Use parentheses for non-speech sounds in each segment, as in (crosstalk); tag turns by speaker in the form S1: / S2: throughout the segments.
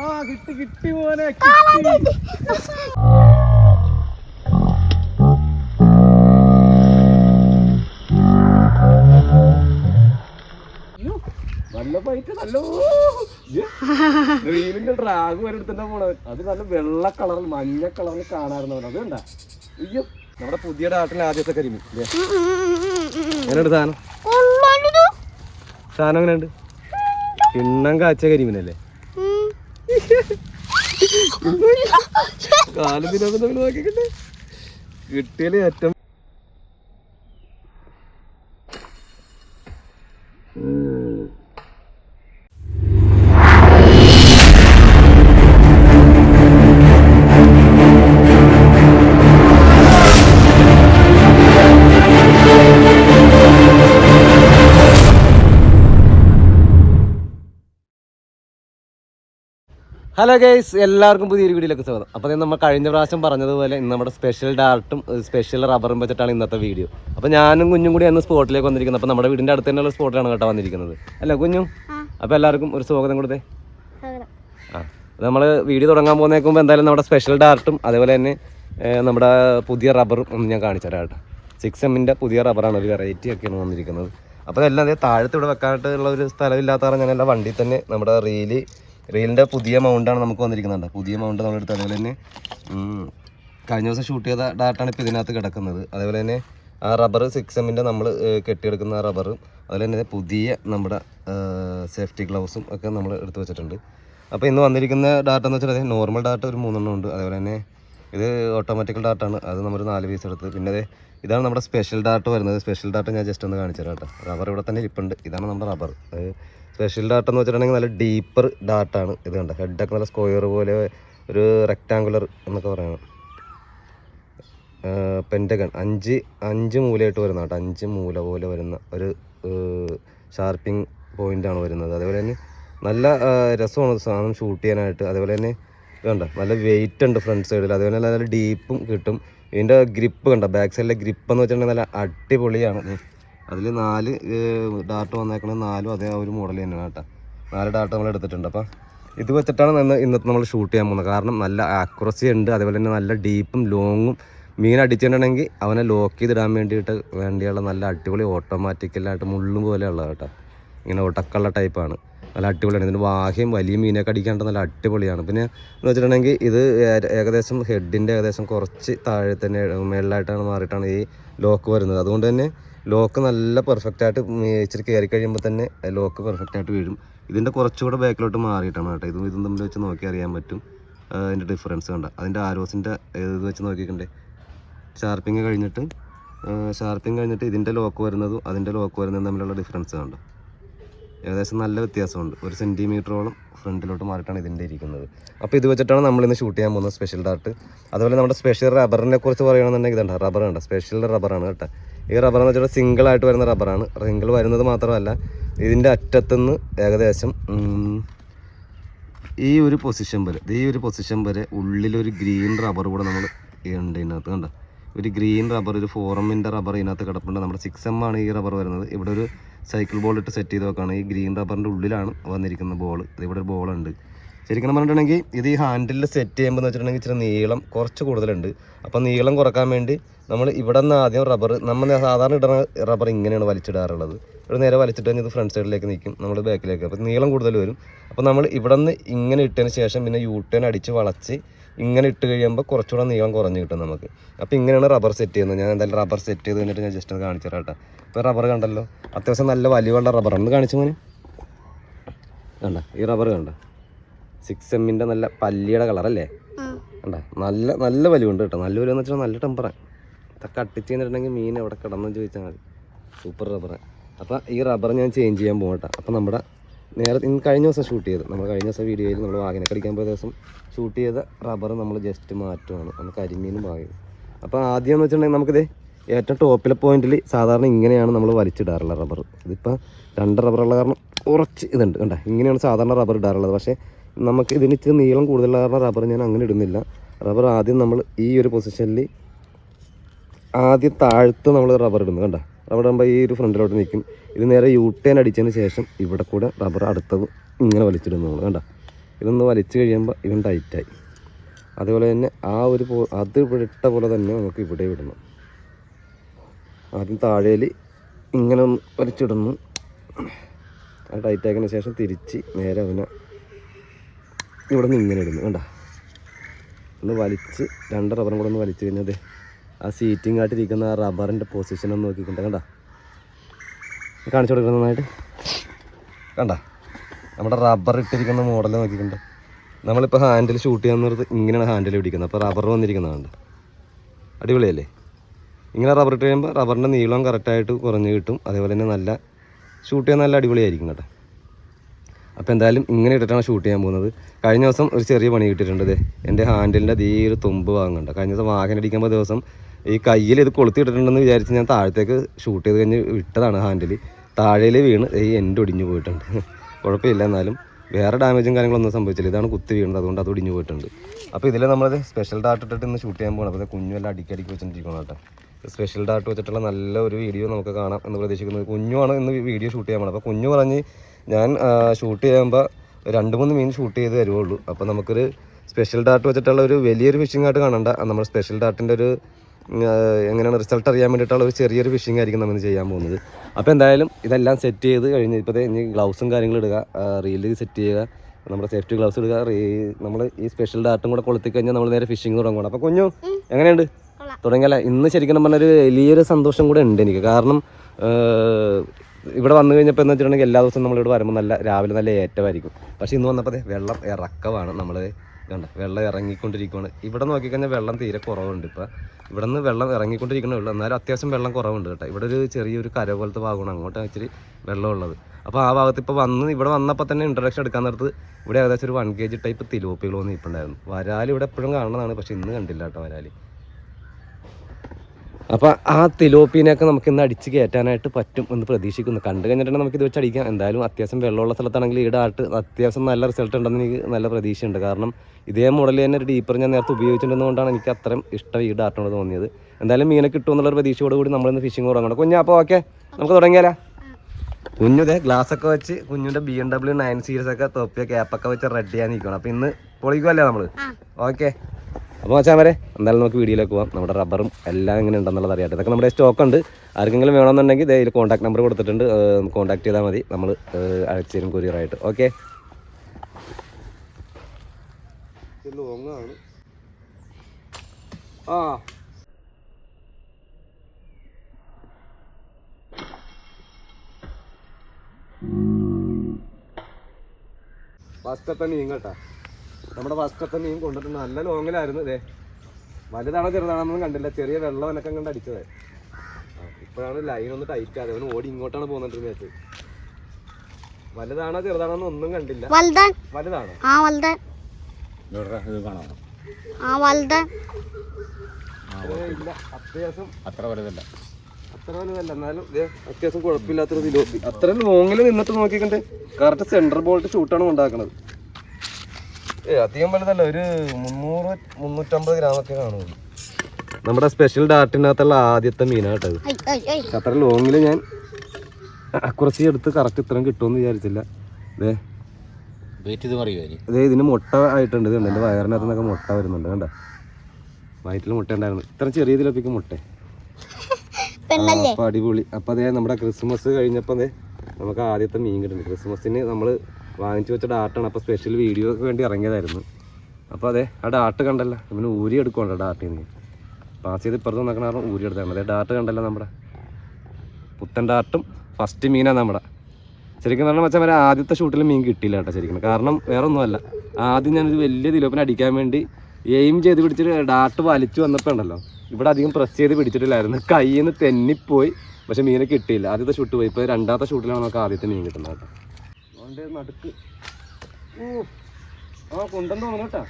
S1: ആ കിട്ടി കിട്ടി മോനെ കിട്ടി. നല്ല ഫൈറ്റ് നല്ല റീലിന്റെ ഡ്രാഗ് വരെ എടുത്തിട്ടാ പോണത്. അത് നല്ല വെള്ള കളറിൽ മഞ്ഞ കളറിൽ കാണാറുണ്ട് അത് കണ്ട? അയ്യോ നമ്മുടെ പുതിയ ഡാട്ടിൽ ആദ്യത്തെ കരിമീൻ. എങ്ങനെയുണ്ട് സാധനം? സാധനം എങ്ങനെയുണ്ട്? കിണ്ണം കാച്ച കരിമീനല്ലേ? കാലം ദിനം നോക്കിക്കട്ടെ. കിട്ടിയാൽ ഏറ്റവും ഹലോ ഗൈസ് എല്ലാവർക്കും പുതിയൊരു വീഡിയോയിലേക്ക് സ്വാഗതം. അപ്പോൾ നമ്മൾ കഴിഞ്ഞ പ്രാവശ്യം പറഞ്ഞതുപോലെ ഇന്ന് നമ്മുടെ സ്പെഷ്യൽ ഡാർട്ടും സ്പെഷ്യൽ റബ്ബറും വെച്ചിട്ടാണ് ഇന്നത്തെ വീഡിയോ അപ്പോൾ ഞാനും കുഞ്ഞും കൂടി അന്ന് സ്പോട്ടിലേക്ക് വന്നിരിക്കുന്നത് അപ്പോൾ നമ്മുടെ വീടിന്റെ അടുത്ത് തന്നെയുള്ള സ്പോട്ടിലാണ് കേട്ടോ വന്നിരിക്കുന്നത്. അല്ലേ കുഞ്ഞു? അപ്പോൾ എല്ലാവർക്കും ഒരു സ്വാഗതം കൊടുത്തേ. ആ നമ്മൾ വീഡിയോ തുടങ്ങാൻ പോകുന്നേക്കുമ്പോൾ എന്തായാലും നമ്മുടെ സ്പെഷ്യൽ ഡാർട്ടും അതേപോലെ തന്നെ നമ്മുടെ പുതിയ റബ്ബറും ഒന്ന് ഞാൻ കാണിച്ചു തരാം കേട്ടോ. സിക്സ് എമ്മിന്റെ പുതിയ റബ്ബറാണ് ഒരു വെറൈറ്റി ഒക്കെയാണ് വന്നിരിക്കുന്നത്. അപ്പോൾ ഇതെല്ലാം അതേ താഴത്ത് ഇവിടെ വെക്കാനായിട്ടുള്ള ഒരു സ്ഥലമില്ലാത്ത കാരണം ഞാനെല്ലാം വണ്ടി തന്നെ നമ്മുടെ റീൽ റീലിന്റെ പുതിയ മൗണ്ടാണ് നമുക്ക് വന്നിരിക്കുന്നുണ്ട്. പുതിയ മൗണ്ട് നമ്മളെടുത്ത് അതേപോലെ തന്നെ കഴിഞ്ഞ ദിവസം ഷൂട്ട് ചെയ്ത ഡാറ്റാണ് ഇപ്പോൾ ഇതിനകത്ത് കിടക്കുന്നത്. അതേപോലെ തന്നെ ആ റബ്ബർ സിക്സ് എമ്മിന്റെ നമ്മൾ കെട്ടിയെടുക്കുന്ന റബ്ബറും അതുപോലെ തന്നെ പുതിയ നമ്മുടെ സേഫ്റ്റി ഗ്ലൗസും ഒക്കെ നമ്മൾ എടുത്ത് വെച്ചിട്ടുണ്ട്. അപ്പോൾ ഇന്ന് വന്നിരിക്കുന്ന ഡാറ്റ എന്ന് വെച്ചാൽ നോർമൽ ഡാറ്റ ഒരു മൂന്നെണ്ണം ഉണ്ട്. അതേപോലെ തന്നെ ഇത് ഓട്ടോമാറ്റിക്കൽ ഡാറ്റാണ് അത് നമ്മൾ നാല് പീസ് എടുത്ത്. പിന്നെ അതെ ഇതാണ് നമ്മുടെ സ്പെഷ്യൽ ഡാറ്റ വരുന്നത്. സ്പെഷ്യൽ ഡാറ്റ ഞാൻ ജസ്റ്റ് ഒന്ന് കാണിച്ചു തരാം കേട്ടോ. റബ്ബർ ഇവിടെ തന്നെ ഇരിപ്പുണ്ട്. ഇതാണ് നമ്മുടെ റബ്ബർ സ്പെഷ്യൽ ഡാറ്റ എന്ന് വെച്ചിട്ടുണ്ടെങ്കിൽ നല്ല ഡീപ്പർ ആണ്. ഇത് കണ്ട? ഹെഡൊക്കെ നല്ല സ്ക്വയർ പോലെ ഒരു റെക്റ്റാങ്കുലർ എന്നൊക്കെ പറയണം. പെന്റഗൺ അഞ്ച് അഞ്ച് മൂലയായിട്ട് വരുന്ന കേട്ടോ. അഞ്ച് മൂല പോലെ വരുന്ന ഒരു ഷാർപ്പിംഗ് പോയിന്റാണ് വരുന്നത്. അതേപോലെ തന്നെ നല്ല രസമാണ് സാധനം ഷൂട്ട് ചെയ്യാനായിട്ട്. അതേപോലെ തന്നെ കണ്ട? നല്ല വെയിറ്റ് ഉണ്ട് ഫ്രണ്ട് സൈഡിൽ അതേപോലെ നല്ല ഡീപ്പും കിട്ടും. ഇതിന്റെ ഗ്രിപ്പ് കണ്ട? ബാക്ക് സൈഡിലെ ഗ്രിപ്പ് എന്ന് വെച്ചിട്ടുണ്ടെങ്കിൽ നല്ല അടിപൊളിയാണ്. അതിൽ നാല് ഡാർട്ട് വന്നേക്കണത് നാലും അതേ ഒരു മോഡൽ തന്നെയാണ് കേട്ടോ. നാല് ഡാർട്ട് നമ്മൾ എടുത്തിട്ടുണ്ട്. അപ്പം ഇത് വെച്ചിട്ടാണ് നമ്മൾ ഇന്നത്തെ നമ്മൾ ഷൂട്ട് ചെയ്യാൻ പോകുന്നത്. കാരണം നല്ല ആക്യുറസി ഉണ്ട്. അതേപോലെ തന്നെ നല്ല ഡീപ്പും ലോങ്ങും മീൻ അടിച്ചിട്ടുണ്ടെങ്കിൽ അവനെ ലോക്ക് ചെയ്തിടാൻ വേണ്ടിയിട്ട് വേണ്ടിയുള്ള നല്ല അടിപൊളി ഓട്ടോമാറ്റിക്കലായിട്ട് മുള്ളും പോലെയുള്ള കേട്ടോ. ഇങ്ങനെ ഒട്ടക്കുള്ള ടൈപ്പാണ് നല്ല അടിപൊളിയാണ്. ഇതിന്റെ വാഹ്യം വലിയ മീനൊക്കെ അടിക്കാണ്ട് നല്ല അടിപൊളിയാണ്. പിന്നെ എന്ന് വെച്ചിട്ടുണ്ടെങ്കിൽ ഇത് ഏകദേശം ഹെഡിന്റെ ഏകദേശം കുറച്ച് താഴെ തന്നെ മേളിലായിട്ടാണ് മാറിയിട്ടാണ് ഈ ലോക്ക് വരുന്നത്. അതുകൊണ്ട് തന്നെ ലോക്ക് നല്ല പെർഫെക്റ്റ് ആയിട്ട് ഇച്ചിരി കയറി കഴിയുമ്പോൾ തന്നെ ലോക്ക് പെർഫെക്റ്റ് ആയിട്ട് വീഴും. ഇതിന്റെ കുറച്ചുകൂടെ ബാക്കിലോട്ട് മാറിയിട്ടാണ് കേട്ടോ. ഇതും ഇതും തമ്മിൽ വെച്ച് നോക്കി അറിയാൻ പറ്റും. അതിന്റെ ഡിഫറൻസ് കണ്ട? അതിന്റെ ആരോസിന്റെ ഇത് വെച്ച് നോക്കിക്കണ്ടേ? ഷാർപ്പിങ് കഴിഞ്ഞിട്ട് ഷാർപ്പിങ് കഴിഞ്ഞിട്ട് ഇതിന്റെ ലോക്ക് വരുന്നതും അതിന്റെ ലോക്ക് വരുന്നതും തമ്മിലുള്ള ഡിഫറൻസ് കണ്ടോ? ഏകദേശം നല്ല വ്യത്യാസമുണ്ട്. ഒരു സെന്റിമീറ്ററോളം ഫ്രണ്ടിലോട്ട് മാറിയിട്ടാണ് ഇതിന്റെ ഇരിക്കുന്നത്. അപ്പോൾ ഇത് വെച്ചിട്ടാണ് നമ്മൾ ഇന്ന് ഷൂട്ട് ചെയ്യാൻ പോകുന്നത് സ്പെഷ്യൽ ഡാർട്ട് അതുപോലെ നമ്മുടെ സ്പെഷ്യൽ റബ്ബറിനെ കുറിച്ച് പറയുകയാണെന്നുണ്ടെങ്കിൽ ഇതുണ്ട്? റബ്ബർ ഉണ്ട് സ്പെഷ്യൽ റബ്ബറാണ് കേട്ടോ. ഈ റബ്ബർ എന്ന് വെച്ചാൽ സിംഗിൾ ആയിട്ട് വരുന്ന റബ്ബറാണ് സിംഗിൾ വരുന്നത് മാത്രമല്ല ഇതിന്റെ അറ്റത്തുനിന്ന് ഏകദേശം ഈ ഒരു പൊസിഷൻ വരെ ഈ ഒരു പൊസിഷൻ വരെ ഉള്ളിലൊരു ഗ്രീൻ റബ്ബർ കൂടെ നമ്മൾ ഉണ്ട് ഇതിനകത്ത് കണ്ട? ഒരു ഗ്രീൻ റബ്ബർ ഒരു ഫോറമിന്റെ റബ്ബർ ഇതിനകത്ത് കിടപ്പുണ്ട്. നമ്മുടെ സിക്സ് എം ആണ് ഈ റബ്ബർ വരുന്നത്. ഇവിടെ ഒരു സൈക്കിൾ ബോൾ ഇട്ട് സെറ്റ് ചെയ്ത് വെക്കാണ്. ഈ ഗ്രീൻ റബ്ബറിന്റെ ഉള്ളിലാണ് വന്നിരിക്കുന്ന ബോൾ ഇവിടെ ഒരു ബോളുണ്ട് ശരിക്കും പറഞ്ഞിട്ടുണ്ടെങ്കിൽ ഇത് ഈ ഹാൻഡിൽ സെറ്റ് ചെയ്യുമ്പോൾ എന്ന് വെച്ചിട്ടുണ്ടെങ്കിൽ ഇച്ചിരി നീളം കുറച്ച് കൂടുതലുണ്ട്. അപ്പോൾ നീളം കുറയ്ക്കാൻ വേണ്ടി നമ്മൾ ഇവിടെ നിന്ന് ആദ്യം റബ്ബർ നമ്മൾ സാധാരണ ഇടുന്ന റബ്ബർ ഇങ്ങനെയാണ് വലിച്ചിടാറുള്ളത്. ഇവിടെ നേരെ വലിച്ചിട്ട് കഴിഞ്ഞാൽ ഇത് ഫ്രണ്ട് സൈഡിലേക്ക് നിൽക്കും നമ്മൾ ബാക്കിലേക്ക് അപ്പോൾ നീളം കൂടുതൽ വരും. അപ്പോൾ നമ്മൾ ഇവിടെ നിന്ന് ഇങ്ങനെ ഇട്ടതിന് ശേഷം പിന്നെ യൂ ടേൺ അടിച്ച് വളച്ച് ഇങ്ങനെ ഇട്ട് കഴിയുമ്പോൾ കുറച്ചുകൂടെ നീളം കുറഞ്ഞ് കിട്ടും നമുക്ക്. അപ്പോൾ ഇങ്ങനെയാണ് റബ്ബർ സെറ്റ് ചെയ്യുന്നത്. ഞാൻ എന്തായാലും റബ്ബർ സെറ്റ് ചെയ്ത് കഴിഞ്ഞിട്ട് ഞാൻ ജസ്റ്റ് കാണിച്ചു തരാം കേട്ടോ. ഇപ്പോൾ റബ്ബർ കണ്ടല്ലോ? അത്യാവശ്യം നല്ല വലിയുള്ള ഒന്ന് കാണിച്ചു മോനെ? കണ്ട? ഈ റബ്ബർ കണ്ട? സിക്സ് എമ്മിന്റെ നല്ല പല്ലിയുടെ കളറല്ലേ അല്ലേ? നല്ല നല്ല വലിവുണ്ട് കേട്ടോ. നല്ല വലിവെന്ന് വെച്ചാൽ നല്ല ടെമ്പറ ഇതൊക്കെ അട്ടിച്ച് കഴിഞ്ഞിട്ടുണ്ടെങ്കിൽ മീൻ എവിടെ കിടന്നെന്ന് ചോദിച്ചാൽ മതി. സൂപ്പർ റബ്ബർ അപ്പോൾ ഈ റബ്ബർ ഞാൻ ചേഞ്ച് ചെയ്യാൻ പോകട്ടെ അപ്പോൾ നമ്മുടെ നേരെ ഇന്ന് കഴിഞ്ഞ ദിവസം ഷൂട്ട് ചെയ്ത്. നമ്മൾ കഴിഞ്ഞ ദിവസം വീഡിയോയിൽ നമ്മൾ വാഹനം കടിക്കാൻ പോയ ദിവസം ഷൂട്ട് ചെയ്ത റബ്ബർ നമ്മൾ ജസ്റ്റ് മാറ്റുവാണ്. നമുക്ക് കരിമീനും വാങ്ങി. അപ്പോൾ ആദ്യം എന്ന് വെച്ചിട്ടുണ്ടെങ്കിൽ നമുക്കിത് ഏറ്റവും ടോപ്പിലെ പോയിന്റിൽ സാധാരണ ഇങ്ങനെയാണ് നമ്മൾ വലിച്ചിടാറുള്ളത് റബ്ബർ ഇതിപ്പോൾ രണ്ട് റബ്ബറുള്ള കാരണം കുറച്ച് ഇതുണ്ട്. കണ്ട? ഇങ്ങനെയാണ് സാധാരണ റബ്ബർ ഇടാറുള്ളത്. പക്ഷേ നമുക്ക് ഇതിന് ഇച്ചിരി നീളം കൂടുതലുള്ള കാരണം റബ്ബർ ഞാൻ അങ്ങനെ ഇടുന്നില്ല. റബ്ബർ ആദ്യം നമ്മൾ ഈ ഒരു പൊസിഷനിൽ ആദ്യം താഴ്ത്ത് നമ്മൾ റബ്ബർ ഇടുന്നു. കണ്ട? റബ്ബർ ഇടുമ്പോൾ ഈ ഒരു ഫ്രണ്ടിലോട്ട് നിൽക്കും ഇത് നേരെ യൂട്ടേൻ അടിച്ചതിന് ശേഷം ഇവിടെ കൂടെ റബ്ബർ അടുത്തത് ഇങ്ങനെ വലിച്ചിടുന്നു നമ്മൾ. കണ്ട? ഇതൊന്ന് വലിച്ചു കഴിയുമ്പോൾ ഇവൻ ടൈറ്റായി അതുപോലെ തന്നെ ആ ഒരു അത് ഇട്ട പോലെ തന്നെ നമുക്ക് ഇവിടെ വിടണം ആദ്യം താഴേൽ ഇങ്ങനെ ഒന്ന് വലിച്ചിടുന്നു. ആ ശേഷം തിരിച്ച് നേരെ അവനെ ഇവിടെ നിന്ന് ഇങ്ങനെ ഇടുന്നു. കണ്ട? ഒന്ന് വലിച്ച് രണ്ട് റബ്ബറും കൂടെ ഒന്ന് വലിച്ചു കഴിഞ്ഞാൽ ആ സീറ്റിംഗ് ആയിട്ടിരിക്കുന്ന ആ റബ്ബറിന്റെ പൊസിഷൻ ഒന്ന് നോക്കിക്കണ്ട കണ്ട? കാണിച്ചു കൊടുക്കണം നന്നായിട്ട്. കണ്ട? നമ്മുടെ റബ്ബർ ഇട്ടിരിക്കുന്ന മോഡൽ നോക്കിക്കണ്ട നമ്മളിപ്പോൾ ഹാൻഡിൽ ഷൂട്ട് ചെയ്യാൻ നേരത്ത് ഇങ്ങനെയാണ് ഹാൻഡിൽ പിടിക്കുന്നത്. അപ്പോൾ റബ്ബർ വന്നിരിക്കുന്നതുണ്ട് അടിപൊളിയല്ലേ? ഇങ്ങനെ റബ്ബർ ഇട്ട് കഴിയുമ്പോൾ റബ്ബറിന്റെ നീളം കറക്റ്റായിട്ട് കുറഞ്ഞ് കിട്ടും. അതേപോലെ തന്നെ നല്ല ഷൂട്ട് ചെയ്യാൻ നല്ല അടിപൊളിയായിരിക്കും കേട്ടോ. അപ്പോൾ എന്തായാലും ഇങ്ങനെ ഇട്ടിട്ടാണ് ഷൂട്ട് ചെയ്യാൻ പോകുന്നത്. കഴിഞ്ഞ ദിവസം ഒരു ചെറിയ പണി കിട്ടിയിട്ടുണ്ട് എന്റെ ഹാൻഡിലിന്റെ അതേ ഒരു തുമ്പ് വാങ്ങണ്ട. കഴിഞ്ഞ ദിവസം വാഹനം അടിക്കുമ്പോൾ ദിവസം ഈ കയ്യിൽ ഇത് കൊളുത്തിട്ടിട്ടുണ്ടെന്ന് വിചാരിച്ച് ഞാൻ താഴത്തേക്ക് ഷൂട്ട് ചെയ്ത് കഴിഞ്ഞ് വിട്ടതാണ് ഹാൻഡിൽ താഴേൽ വീണ് ഈ എന്റെ ഒടിഞ്ഞു പോയിട്ടുണ്ട്. കുഴപ്പമില്ല എന്നാലും വേറെ ഡാമേജും കാര്യങ്ങളൊന്നും സംഭവിച്ചില്ല. ഇതാണ് കുത്തി വീണത്. അതുകൊണ്ട് അത് ഒടിഞ്ഞു പോയിട്ടുണ്ട്. അപ്പോൾ ഇതിൽ നമ്മളത് സ്പെഷ്യൽ ഡാർട്ട് ഇട്ടിട്ട് ഇന്ന് ഷൂട്ട് ചെയ്യാൻ പോകണം അപ്പോൾ കുഞ്ഞു എല്ലാം അടിക്കി അടിക്കി വെച്ചിട്ടിരിക്കണം കേട്ടോ. സ്പെഷ്യൽ ഡാർട്ട് വെച്ചിട്ടുള്ള നല്ലൊരു വീഡിയോ നമുക്ക് കാണാം എന്ന് പ്രതീക്ഷിക്കുന്നത് കുഞ്ഞുമാണ് ഇന്ന് വീഡിയോ ഷൂട്ട് ചെയ്യാൻ പോകണം അപ്പോൾ കുഞ്ഞു പറഞ്ഞ് ഞാൻ ഷൂട്ട് ചെയ്യുമ്പോൾ രണ്ട് മൂന്ന് മീൻ ഷൂട്ട് ചെയ്ത് തരുവുള്ളൂ. അപ്പോൾ നമുക്കൊരു സ്പെഷ്യൽ ഡാർട്ട് വെച്ചിട്ടുള്ള ഒരു വലിയൊരു ഫിഷിംഗ് ആയിട്ട് കാണണ്ട. നമ്മൾ സ്പെഷ്യൽ ഡാർട്ടിന്റെ ഒരു എങ്ങനെയാണ് റിസൾട്ട് അറിയാൻ വേണ്ടിയിട്ടുള്ള ഒരു ചെറിയൊരു ഫിഷിംഗ് ആയിരിക്കും നമ്മൾ ചെയ്യാൻ പോകുന്നത്. അപ്പോൾ എന്തായാലും ഇതെല്ലാം സെറ്റ് ചെയ്ത് കഴിഞ്ഞ് ഇപ്പോൾ ഇനി ഗ്ലൗസും കാര്യങ്ങളും ഇടുക റീൽ സെറ്റ് ചെയ്യുക നമ്മുടെ സേഫ്റ്റി ഗ്ലൗസ് ഇടുക നമ്മൾ ഈ സ്പെഷ്യൽ ഡാർട്ടും കൂടെ കൊളുത്തി കഴിഞ്ഞാൽ നമ്മൾ നേരെ ഫിഷിംഗ് തുടങ്ങണം അപ്പോൾ കുഞ്ഞു എങ്ങനെയുണ്ട്. തുടങ്ങിയല്ല ഇന്ന് ശരിക്കും പറഞ്ഞൊരു വലിയൊരു സന്തോഷം കൂടെ ഉണ്ട് എനിക്ക്. കാരണം ഇവിടെ വന്നു കഴിഞ്ഞപ്പോൾ എന്ന് വെച്ചിട്ടുണ്ടെങ്കിൽ എല്ലാ ദിവസവും നമ്മളിവിടെ വരുമ്പോൾ നല്ല രാവിലെ നല്ല ഏറ്റമായിരിക്കും പക്ഷേ ഇന്ന് വന്നപ്പോൾ വെള്ളം ഇറക്കമാണ് നമ്മൾ കണ്ട? വെള്ളം ഇറങ്ങിക്കൊണ്ടിരിക്കുകയാണ് ഇവിടെ നോക്കിക്കഴിഞ്ഞാൽ വെള്ളം തീരെ കുറവുണ്ട് ഇപ്പം. ഇവിടെ നിന്ന് വെള്ളം ഇറങ്ങിക്കൊണ്ടിരിക്കണേ ഉള്ളൂ. എന്നാലും അത്യാവശ്യം വെള്ളം കുറവുണ്ട് കേട്ടോ. ഇവിടെ ഒരു ചെറിയൊരു കര പോലത്തെ ഭാഗമാണ് അങ്ങോട്ടാണ് ഇച്ചിരി വെള്ളമുള്ളത്. അപ്പോൾ ആ ഭാഗത്ത് ഇപ്പോൾ വന്ന് ഇവിടെ വന്നപ്പോൾ തന്നെ ഇൻട്രഡക്ഷൻ എടുക്കാൻ നേരത്ത് ഇവിടെ ഏകദേശം ഒരു വൺ കെ ജി ടൈപ്പ് തിലോപ്പികൾ വന്ന് ഇപ്പുണ്ടായിരുന്നു. വരാൽ ഇവിടെ എപ്പോഴും കാണുന്നതാണ്. പക്ഷേ ഇന്ന് കണ്ടില്ല കേട്ടോ വരാൽ അപ്പോൾ ആ തിലോപ്പീനെയൊക്കെ നമുക്ക് ഇന്ന് അടിച്ച് കയറ്റാനായിട്ട് പറ്റും എന്ന് പ്രതീക്ഷിക്കുന്നു. കണ്ടു കഴിഞ്ഞിട്ടുണ്ടെങ്കിൽ നമുക്ക് ഇത് വെച്ച് അടിക്കാം. എന്തായാലും അത്യാവശ്യം വെള്ളമുള്ള സ്ഥലത്താണെങ്കിൽ ഈ അത്യാവശ്യം നല്ല റിസൾട്ട് ഉണ്ടെന്ന് എനിക്ക് നല്ല പ്രതീക്ഷയുണ്ട്. കാരണം ഇതേ മോഡൽ തന്നെ ഒരു ഡീപ്പർ ഞാൻ നേരത്തെ ഉപയോഗിച്ചിട്ടുണ്ടെന്നുകൊണ്ടാണ് എനിക്ക് അത്രയും ഇഷ്ടം ആട്ടിനോട് തോന്നിയത്. എന്തായാലും മീനെ കിട്ടുമെന്നുള്ള പ്രതീക്ഷയോട് കൂടി നമ്മളിന്ന് ഫിഷിംഗ് തുടങ്ങണം കുഞ്ഞാ അപ്പോൾ ഓക്കെ നമുക്ക് തുടങ്ങിയാലോ? കുഞ്ഞുതേ ഗ്ലാസ് ഒക്കെ വെച്ച് കുഞ്ഞിന്റെ B M W nine series ഒക്കെ തൊപ്പിയ ക്യാപ്പൊക്കെ വെച്ച് റെഡിയാണ് ചെയ്യാൻ നിൽക്കണം. അപ്പോൾ ഇന്ന് പൊളിക്കുമല്ലേ നമ്മൾ. ഓക്കെ അപ്പോൾ വെച്ചാൽ വരെ എന്തായാലും നമുക്ക് വീഡിയോയിലേക്ക് പോകാം നമ്മുടെ റബ്ബറും എല്ലാം എങ്ങനെ ഉണ്ടെന്നുള്ളത് അറിയാം ഇതൊക്കെ നമ്മുടെ സ്റ്റോക്ക് ഉണ്ട് ആർക്കെങ്കിലും വേണമെന്നുണ്ടെങ്കിൽ ഇതിൽ കോൺടാക്ട് നമ്പർ കൊടുത്തിട്ടുണ്ട്. കോൺടാക്ട് ചെയ്താൽ മതി. നമ്മൾ അയച്ചു തരും കൊറിയറായിട്ട് ഓക്കെ ആ. ഫസ്റ്റത്തെ കേട്ടാ നമ്മുടെ ഫസ്റ്റത്തെ മീൻ കൊണ്ടിട്ട് നല്ല ലോങ്ങിലായിരുന്നു ഇതേ. വലുതാണോ ചെറുതാണെന്നൊന്നും കണ്ടില്ല. ചെറിയ വെള്ളം എന്നൊക്കെ കണ്ട് അടിച്ചത് ഇപ്പോഴാണ് ലൈൻ ഒന്ന് ടൈറ്റ് ആയത്. അവന് ഓടി ഇങ്ങോട്ടാണ് പോകുന്നിട്ട് വലുതാണോ ചെറുതാണോ ഒന്നും കണ്ടില്ല. വലുതാണോ?
S2: ആ
S1: ഇല്ല. അത്യാവശ്യം
S3: അത്ര വലുതല്ല.
S1: അത്ര വലുതല്ല. എന്നാലും ദേ അത്യാവശ്യം കുഴപ്പമില്ലാത്തൊരു തിലോപ്പി അത്ര ലോങ്ങിൽ നിന്നിട്ട് നോക്കിക്കണ്ടേ. കറക്റ്റ് സെന്റർ ബോൾട്ട് ഷൂട്ടാണ് ഉണ്ടാക്കണത്. ഏ അധികം വലുതല്ല ഒരു മുന്നൂറ് മുന്നൂറ്റമ്പത് ഗ്രാം ഒക്കെ കാണുള്ളൂ. നമ്മുടെ സ്പെഷ്യൽ ഡാറ്റിനകത്തുള്ള ആദ്യത്തെ മീനാട്ടത്. അത്ര ലോങ്ങിൽ ഞാൻ അക്കുറച്ചി എടുത്ത് കറക്റ്റ് ഇത്രയും കിട്ടുമെന്ന് വിചാരിച്ചില്ല. അതെ ഇതിന് മുട്ട ആയിട്ടുണ്ട് ഇതുണ്ട്. എന്റെ വയറിനകത്ത് നിന്നൊക്കെ മുട്ട വരുന്നുണ്ട് കണ്ട? വയറ്റിൽ മുട്ട ഉണ്ടായിരുന്നു. ഇത്ര ചെറിയ ഇതിലൊപ്പിക്ക് മുട്ട.
S2: പെണ്ണല്ലേ?
S1: അപ്പൊ അടിപൊളി. അപ്പൊ അതെ നമ്മുടെ ക്രിസ്മസ് കഴിഞ്ഞപ്പോ അതെ നമുക്ക് ആദ്യത്തെ മീൻ കിട്ടുന്നുണ്ട്. ക്രിസ്മസിന് നമ്മൾ വാങ്ങിച്ചു വെച്ച ഡാട്ടാണ് അപ്പോൾ സ്പെഷ്യൽ വീഡിയോക്ക് വേണ്ടി ഇറങ്ങിയതായിരുന്നു. അപ്പോൾ അതെ ആ ഡാട്ട് കണ്ടല്ല. ഇവന് ഊരി എടുക്കുന്നുണ്ട് ഡാട്ടിൽ നിന്ന് പാസ് ചെയ്ത് ഇപ്പുറത്ത് നിൽക്കണ കാരണം ഊരി എടുത്താണ് അതെ ഡാട്ട് കണ്ടല്ലോ നമ്മുടെ പുത്തൻ ഡാട്ടും ഫസ്റ്റ് മീനാണ് നമ്മുടെ. ശരിക്കും പറഞ്ഞാൽ വെച്ചാൽ വരെ ആദ്യത്തെ ഷൂട്ടിൽ മീൻ കിട്ടിയില്ല കേട്ടോ ശരിക്കും. കാരണം വേറെ ഒന്നുമല്ല ആദ്യം ഞാനൊരു വലിയ തിലോപ്പിനെ അടിക്കാൻ വേണ്ടി എയിം ചെയ്ത് പിടിച്ചിട്ട് ഡാട്ട് വലിച്ചു വന്നപ്പോൾ ഉണ്ടല്ലോ. ഇവിടെ അധികം പ്രസ് ചെയ്ത് പിടിച്ചിട്ടില്ലായിരുന്നു. കയ്യിൽ നിന്ന് തെന്നിപ്പോയി. പക്ഷെ മീനെ കിട്ടിയില്ല. ആദ്യത്തെ ഷൂട്ട് പോയി. ഇപ്പോൾ രണ്ടാമത്തെ ഷൂട്ടിലാണ് നമുക്ക് ആദ്യത്തെ മീൻ കിട്ടുന്നത് കേട്ടോ. അതുകൊണ്ട് നടുക്ക്. ഓ ആ കൊണ്ടെന്ന് തോന്നണം കേട്ടാ.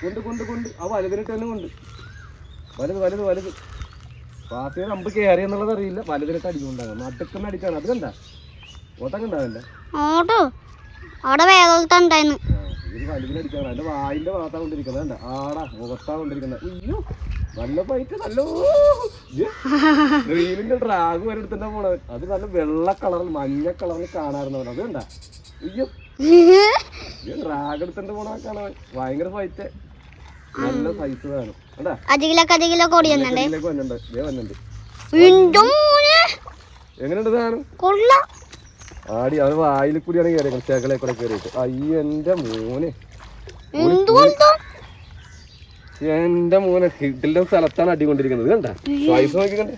S1: കൊണ്ട് കൊണ്ട് കൊണ്ട്. ആ വലുതിനിട്ട് തന്നെ കൊണ്ട്. വലുത് വലുത് വലുത്. പാത്തിയുടെ അമ്പ് കയറി എന്നുള്ളത് അറിയില്ല. വലുതിനിട്ട് അടിക്കുന്നുണ്ടാകും നടുക്കുന്ന അടിക്കാണ് അത് കണ്ട? ഓട്ടം കണ്ടാവില്ല
S2: അവിടെ ഉണ്ടായിരുന്നു
S1: ഇത് വലുതിനടിച്ചാണ് അതിന്റെ വായിന്റെ ഭാഗത്താ കൊണ്ടിരിക്കുന്നത്. കണ്ട? ആടാ മുഖത്താ കൊണ്ടിരിക്കുന്നത്. അയ്യോ നല്ല ഫൈറ്റ് നല്ല റീലിന്റെ ഡ്രാഗ് വരെ എടുത്തിട്ടാ പോണത്. അത് നല്ല വെള്ള കളറിൽ മഞ്ഞ കളറിൽ കാണാറുണ്ട് അത് കണ്ട? അയ്യോ. ഡ്രാഗ് പോണ കാണാൻ ഭയങ്കര ഫൈറ്റ് നല്ല സൈസ് വേണം. അതാ
S2: അധികിലൊക്കെ അധികിലൊക്കെ ഓടി വന്നിട്ടുണ്ട്. വീണ്ടും
S1: എങ്ങനെയുണ്ട് സാധനം?
S2: കൊള്ളാം.
S1: ആടി അവന് വായിൽ കൂടിയാണ് കയറിയത് ചേക്കളെ കൂടെ കയറിയിട്ട് അയ്യോ എന്റെ മോനെ. എന്റെ മോനെ കിട്ടില്ല സ്ഥലത്താണ് അടികൊണ്ടിരിക്കുന്നത് കണ്ട? സൈസ് നോക്കിക്കണ്ടേ.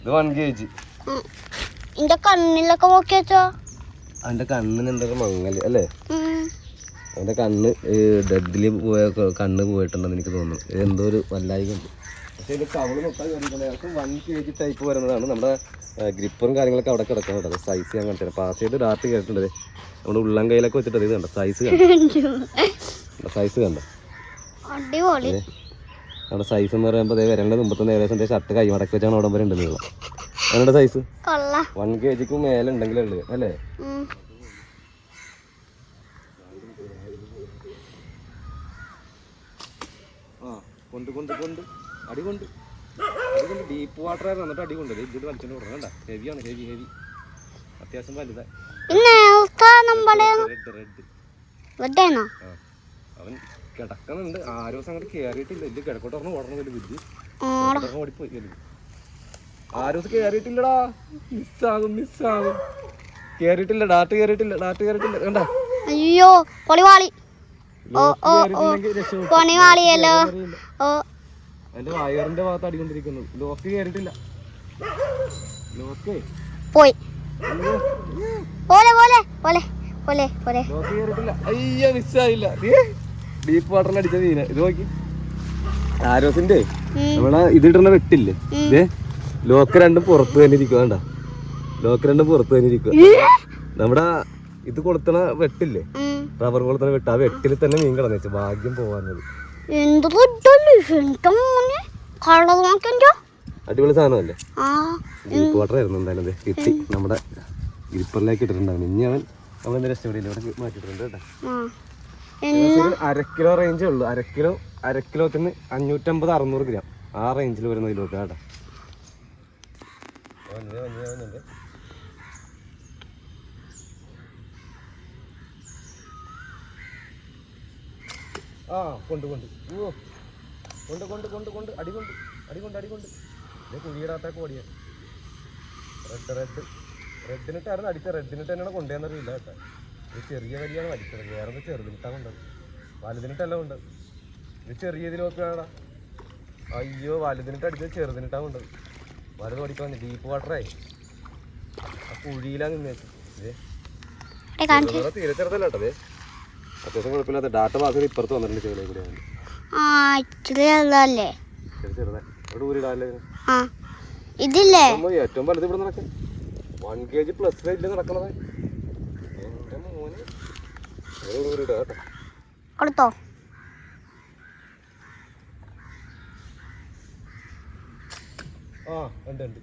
S1: ഇത് വൺ കെ ജി.
S2: എന്റെ കണ്ണിലൊക്കെ നോക്കി വെച്ചോ
S1: അവന്റെ കണ്ണിന് എന്തൊക്കെ മങ്ങൽ അല്ലേ. അവന്റെ കണ്ണ് ഡെഡിൽ പോയ കണ്ണ് പോയിട്ടുണ്ടെന്ന് എനിക്ക് തോന്നുന്നു. എന്തോ ഒരു വല്ലായിക പക്ഷെ ഇത് കവൾ മൊത്തം വൺ കെ ജി ടൈപ്പ് വരുന്നതാണ്. നമ്മുടെ ഗ്രിപ്പറും കാര്യങ്ങളൊക്കെ അവിടെ കിടക്കണം കേട്ടോ. സൈസ് ഞാൻ കണ്ടിട്ട് പാസ് ചെയ്ത് ഡാർട്ട് കേട്ടിട്ടുണ്ട്. നമ്മുടെ ഉള്ളം കയ്യിലൊക്കെ വെച്ചിട്ട് ഇത് കണ്ടോ? സൈസ് കണ്ടോ? സൈസ് കണ്ടോ?
S2: അടിപൊളി.
S1: നമ്മുടെ സൈസ് എന്ന് പറയുമ്പോൾ വരേണ്ട മുമ്പത്തെ ഏകദേശം ഷർട്ട് കൈ മടക്കി വെച്ചാണ് ഉടമ്പര ഉണ്ട് നീളം. അതിനുള്ള സൈസ്
S2: കൊള്ളാം.
S1: വൺ കെ ജിക്ക് മേലെ ഉണ്ടെങ്കിലേ ഉള്ളൂ അല്ലേ? ആ കൊണ്ട് കൊണ്ട് കൊണ്ട്. അടി കൊണ്ട്. അടി കൊണ്ട് ഡീപ്പ് വാട്ടർ ആയിരുന്നു. എന്നിട്ട് അടി കൊണ്ടത് ഇതിൽ വലിച്ചോണ്ട് കൊടുക്കണം കണ്ട? ഹെവിയാണ് ഹെവി ഹെവി അത്യാവശ്യം വലുതാ. അവൻ കിടക്കുന്നുണ്ട്. ആരോ ദിവസം അങ്ങോട്ട് കയറിയിട്ടില്ല ഇല്ല കിടക്കോട്ട് പറഞ്ഞ് ഓടണം വലിയ ബുദ്ധി ഓടിപ്പോയി ആരോ ദിവസം കയറിയിട്ടില്ലടാ മിസ്സാകും മിസ്സാകും കേറിയിട്ടില്ല ഡാറ്റ് കേറിയിട്ടില്ല ഡാറ്റ് കേറിയിട്ടില്ല. കണ്ട?
S2: അയ്യോ പൊളിവാളി. ഓ ഓ ഓ. പൊണിവാളിയല്ലോ. ഓ
S1: അതിന്റെ വയറിന്റെ ഭാഗത്ത് അടികൊണ്ടിരിക്കുന്നത് ലോക്ക് കയറിയിട്ടില്ല ലോക്കേ
S2: പോയി. പോലെ പോലെ പോലെ പോലെ പോലെ.
S1: ലോക്ക് കയറിയിട്ടില്ല അയ്യോ മിസ്സായില്ല ഡീപ്പ് വാട്ടറിൽ അടിച്ച മീന. ഇത് നോക്കി. ആരോസിന്റെ. നമ്മളെ ഇതിടുന്ന വെട്ടില്ലേ? ഇതേ ലോക്ക് രണ്ടും പുറത്ത് തന്നെ ഇരിക്കുക വേണ്ട ലോക്ക് രണ്ടും പുറത്ത് തന്നെ ഇരിക്കുക നമ്മുടെ ഇത് കൊളുത്തണ വെട്ടില്ലേ. റബ്ബർ കൊളുത്തണ വെട്ട്. ആ വെട്ടിൽ തന്നെ മീൻ കിടന്നു. വെച്ചു ഭാഗ്യം പോവാന്നത്
S2: എന്ത്
S1: അടിപൊളി സാധനമല്ലേ
S2: ആ
S1: ഡീപ്പ് വാട്ടർ ആയിരുന്നു എന്തായാലും ഇത് കിട്ടി നമ്മുടെ ഗ്രിപ്പറിലേക്ക് ഇട്ടിട്ടുണ്ടാവും ഇനി അവൻ നമ്മളെന്താ രക്ഷപ്പെടില്ല ഇവിടെ മാറ്റിയിട്ടുണ്ട് കേട്ടോ അര കിലോ റേഞ്ചേ ഉള്ളൂ അര കിലോ അര കിലോത്തിന് അഞ്ഞൂറ്റമ്പത് അറുന്നൂറ് ഗ്രാം ആ റേഞ്ചിൽ വരുന്ന ഇതിലോട്ട് കേട്ടോ ആ കൊണ്ട് കൊണ്ട് ഓ കൊണ്ട് കൊണ്ട് കൊണ്ട് കൊണ്ട് അടികൊണ്ട് അടികൊണ്ട് അടികൊണ്ട് അടി കൊണ്ട്. ഇത് കുഴിയിടാത്തേക്ക് ഓടിയ റെഡ് റെഡ് റെഡിനിട്ടായിരുന്നു അടിച്ച റെഡിനിട്ട് തന്നെയാണ് കൊണ്ടുവന്നറിയില്ല കേട്ടോ. ഇത് ചെറിയ വലിയാണ് വലിച്ചത്. വേറെ ഒന്ന് ചെറുതിനിട്ടാ കൊണ്ടത് വലുതിനിട്ടല്ല കൊണ്ടത് ഇത് ചെറിയ ഇതിലൊക്കെ വേണടാ അയ്യോ വലുതിനിട്ട് അടിച്ചത് ചെറുതിനിട്ടാ കൊണ്ടത് വലുത് ഓടിക്കാൻ ഡീപ്പ് വാട്ടറായി ആ കുഴിയിലാ നിന്നേച്ചു ഇതേ
S2: ഇവിടെ കാണിച്ചു.
S1: ചെറുതോടെ തീരെ ചെറുതല്ല കേട്ടത്. അത്യാവശ്യം കുഴപ്പമില്ലാത്ത ഡാറ്റ മാസം ഇപ്പുറത്ത് വന്നിട്ടുണ്ട് ചെറിയ കൂടെ.
S2: ആ ഇച്ചിരി ആ ഇതില്ലേ?
S1: ഏറ്റവും വലുത് ഇവിടെ നടക്കും വൺ കെ ജി പ്ലസ് റേറ്റിൽ നടക്കണത്? എന്റെ മോന്.
S2: കൊടുത്തോ.
S1: ആ ഉണ്ട് ഉണ്ട്.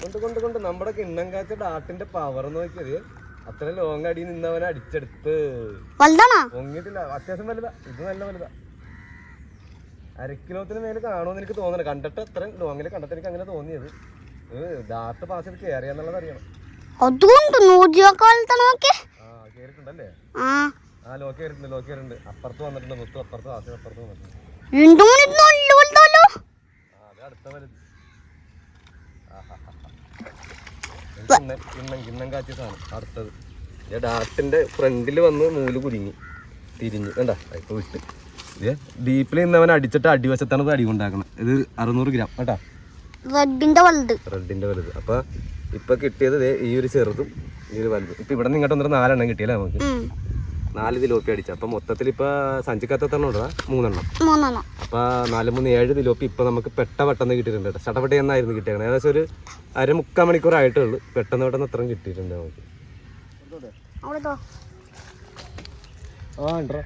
S1: കൊണ്ട് കൊണ്ട് കൊണ്ട് നമ്മുടെ കിണ്ണം കാച്ച ഡാട്ടിന്റെ പവർ നോക്കിയത്. അത്ര ലോങ് അടി നിന്നവനെ അടിച്ചെടുത്ത്.
S2: വലുതാണോ?
S1: അത്യാവശ്യം വലുതാ. ഇത് നല്ല വലുതാ. അര കിലോത്തിന് മേലെ കാണുമെന്ന് എനിക്ക് തോന്നണം കണ്ടിട്ട് അത്രയും ലോങ്ങിൽ കണ്ടിട്ട് എനിക്ക് അങ്ങനെ തോന്നിയത്. ഡാർട്ട് പാസ് ചെയ്ത് കയറിയാന്നുള്ളത് അറിയണം.
S2: അതുകൊണ്ട് നൂറ്റിയൊക്കെ വലുതാ നോക്കി
S1: ആ.
S2: ആ
S1: ലോ ലോ അപ്പുറത്ത് വന്നിട്ടുണ്ട് മൊത്തം അപ്പുറത്ത് പാസ് അപ്പുറത്ത് വന്നിട്ടുണ്ട്. അടുത്ത വലുത്. കിണ്ണം കിണ്ണം കാച്ചിയ സാധനം. അടുത്തത്. ഡാർട്ടിന്റെ ഫ്രണ്ടിൽ വന്ന് നൂൽ കുരുങ്ങി. തിരിഞ്ഞു. കണ്ട ഇപ്പൊ വിട്ട്. ഡീപ്പിൽ നിന്നവൻ അടിച്ചിട്ട് അടിവശത്താണ് അടി കൊണ്ടാക്കണം ഇത് അറുന്നൂറ് ഗ്രാം കേട്ടോ?
S2: റെഡിന്റെ വലുത്.
S1: റെഡിന്റെ വലുത്. അപ്പൊ ഇപ്പൊ കിട്ടിയത് ഈ ഒരു ചെറുതും ഈ ഒരു വലുതും. ഇപ്പൊ ഇവിടെ നിന്ന് ഇങ്ങോട്ട് വന്നിട്ട് നാലെണ്ണം കിട്ടിയല്ലേ നമുക്ക്. നാല് തിലോപ്പി അടിച്ചു. അപ്പൊ മൊത്തത്തിൽ ഇപ്പൊ സഞ്ചിക്കത്തെണ്ണം ഉണ്ടോ? മൂന്നെണ്ണം.
S2: മൂന്നെണ്ണം.
S1: അപ്പൊ നാല് മൂന്ന് ഏഴ് തിലോപ്പി ഇപ്പൊ നമുക്ക് പെട്ട പെട്ടെന്ന് കിട്ടിയിട്ടുണ്ട് കേട്ടോ. എന്നായിരുന്നു കിട്ടിയത് ഏകദേശം ഒരു അര മുക്കാൽ മണിക്കൂർ ആയിട്ടേ ഉള്ളൂ. പെട്ടെന്ന് പെട്ടെന്ന് അത്രയും കിട്ടിയിട്ടുണ്ട് നമുക്ക്. ആ ഉണ്ടോ?